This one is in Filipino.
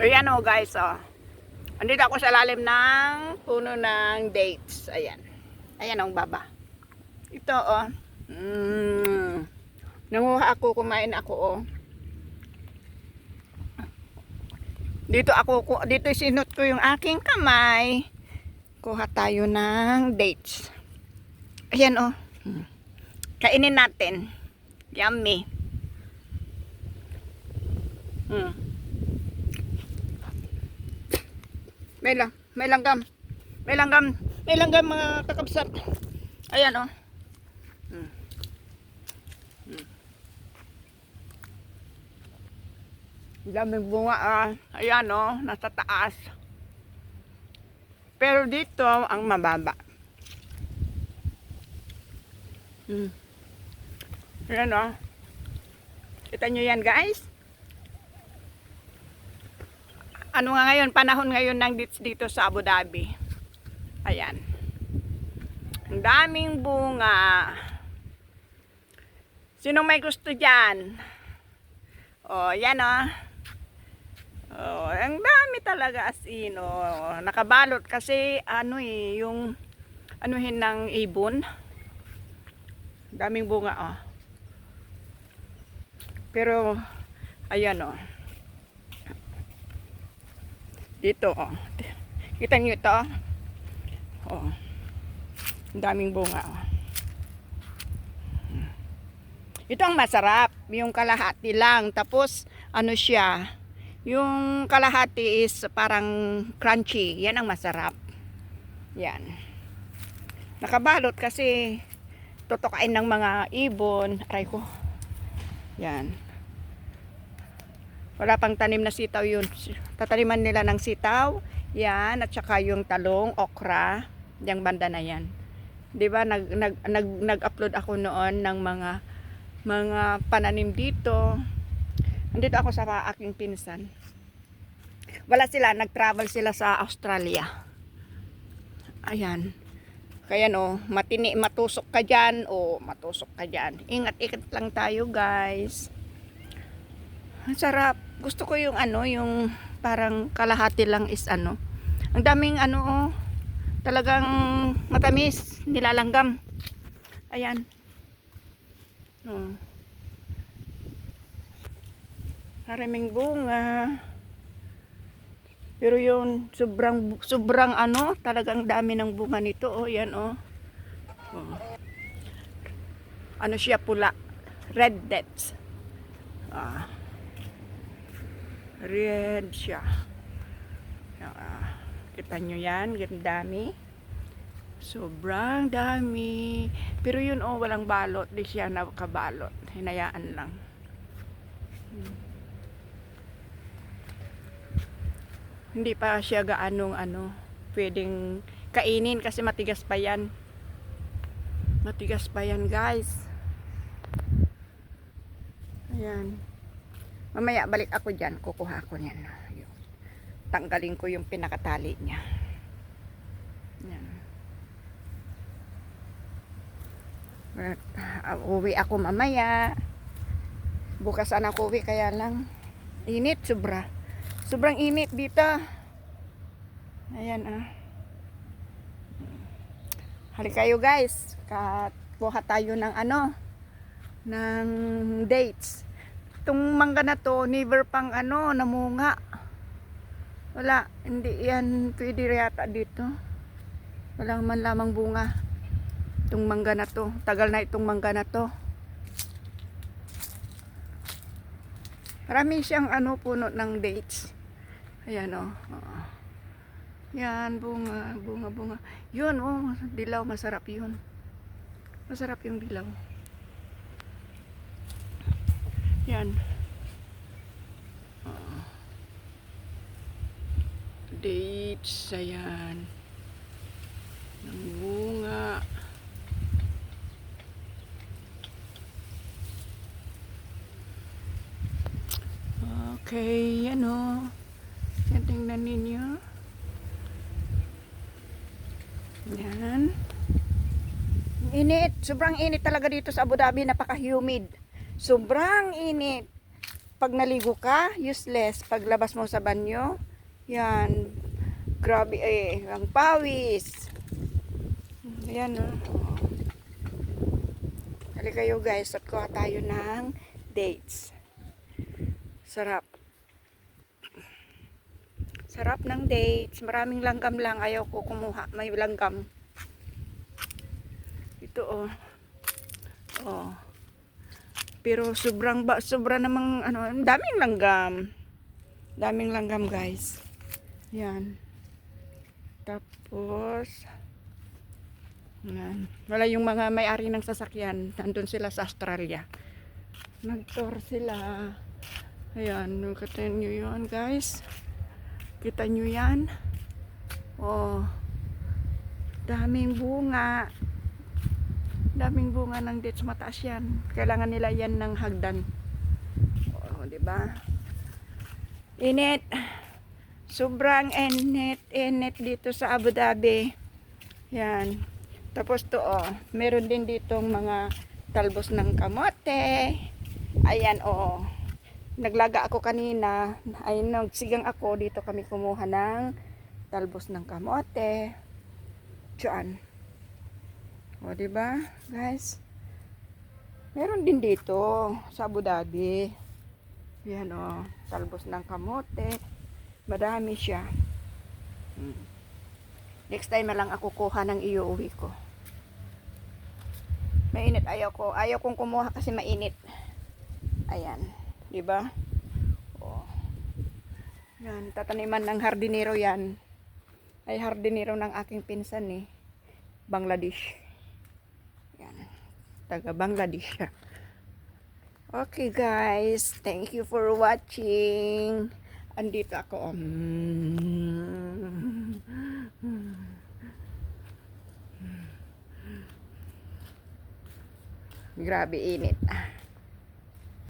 Ayan o guys, oh. Andito ako sa lalim ng puno ng dates. Ayan. Ayan ang baba. Ito oh. Mm. Nanguha ako, kumain ako oh. Dito ako, dito sinot ko yung aking kamay. Kuha tayo ng dates. Ayan oh. Kainin natin. Yummy. Mm. May lang, may langgam. May langgam. May langgam mga kakabsat. Ayan oh. Hmm. Hmm. Daming bunga ah. Ayan oh, nasa taas. Pero dito ang mababa. Hmm. Ayan oh. Kita nyo yan guys? Ano nga ngayon, panahon ngayon ng dates dito sa Abu Dhabi. Ayan. Ang daming bunga. Sinong may gusto dyan? Oh, yan oh. Oh, ang dami talaga as in. Oh, nakabalot kasi ano eh, yung anuhin ng ibon. Daming bunga oh. Pero ayan oh. Dito, oh. Kita niyo ito? Oh. Ang daming bunga, oh. Ito ang masarap. Yung kalahati lang. Tapos, ano siya, yung kalahati is parang crunchy. Yan ang masarap. Yan. Nakabalot kasi tutukain ng mga ibon. Aray ko. Yan. Wala pang tanim na sitaw yun. Tataniman nila ng sitaw. Yan. At saka yung talong, okra. Yung banda na yan. 'Di ba nag, nag, nag, nag-upload ako noon ng mga mga pananim dito. Andito ako sa aking pinsan. Wala sila. Nag-travel sila sa Australia. Ayan. Kaya no, matini, matusok ka dyan o matusok ka dyan. Ingat-ingat lang tayo guys. Ang sarap. Gusto ko yung ano, yung parang kalahati lang is ano. Ang daming ano, oh, talagang matamis, nilalanggam. Ayan. Oh. Maraming bunga. Pero yun, sobrang, sobrang ano, talagang dami ng bunga nito. Oh, yan oh. oh. Ano siya pula? Red dates. Ah. Red siya. Ah, kita nyo yan, ganun dami. Sobrang dami. Pero yun oh, walang balot. Di siya nakabalot. Hinayaan lang. Hmm. Hindi pa siya gaanong ano, pwedeng kainin kasi matigas pa yan. Matigas pa yan guys. Ayan. Mamaya balik ako dyan. Kukuha ko niyan. Tanggalin ko yung pinakatali niya. Yan. At, uh, uwi ako mamaya. Bukas na ako uwi kaya lang. Init sobra. Sobrang init dito. Ayan ah. Hali kayo guys. Kuha tayo ng ano. Ng dates. Itong mangga na to, never pang ano, namunga. Wala, hindi yan pwede yata dito. Walang man lamang bunga. Itong mangga na to. Tagal na itong mangga na to. Marami siyang ano, puno ng dates. Ayan o. Oh. Yan, bunga, bunga, bunga. Yun, oh, dilaw, masarap yun. Masarap yung dilaw. Yan. Oh. Dates, ayan. Ng bunga. Okay, yan o. Tingnan ninyo. Yan. Init. Sobrang init talaga dito sa Abu Dhabi. Napaka-humid. Sobrang init. pag naligo ka, useless. Paglabas mo sa banyo, yan. Grabe eh, ang pawis. Ayan oh. Hali kayo guys, at kuha tayo ng dates. Sarap. Sarap ng dates. Maraming langgam lang. Ayaw ko kumuha. May langgam. Ito oh. Oh. Pero sobrang ba, sobra namang ano, daming langgam. Daming langgam, guys. Yan. Tapos yan. Wala yung mga may-ari ng sasakyan. Nandun sila sa Australia. Nag-tour sila. Ayan, kita nyo yun, guys. Kita nyo yan. Oh. Daming bunga. Daming bunga ng dates mataas yan. Kailangan nila yan ng hagdan. Oh, di ba? Init. Sobrang init, init dito sa Abu Dhabi. Yan. Tapos to oh, meron din ditong mga talbos ng kamote. Ayan oh. Naglaga ako kanina. Ay nagsigang ako dito kami kumuha ng talbos ng kamote. Diyan. O, di ba, guys? Meron din dito sa Abu Dhabi. Yan o, talbos ng kamote. Madami siya. Hmm. Next time na lang ako kuha ng iuwi ko. Mainit ayaw ko. Ayaw kong kumuha kasi mainit. Ayan, 'di ba? Oh. Yan, tataniman ng hardinero 'yan. Ay hardinero ng aking pinsan eh. Bangladesh. Taga Bangladesh siya. Okay guys, thank you for watching. Andito ako. Mm. Grabe init.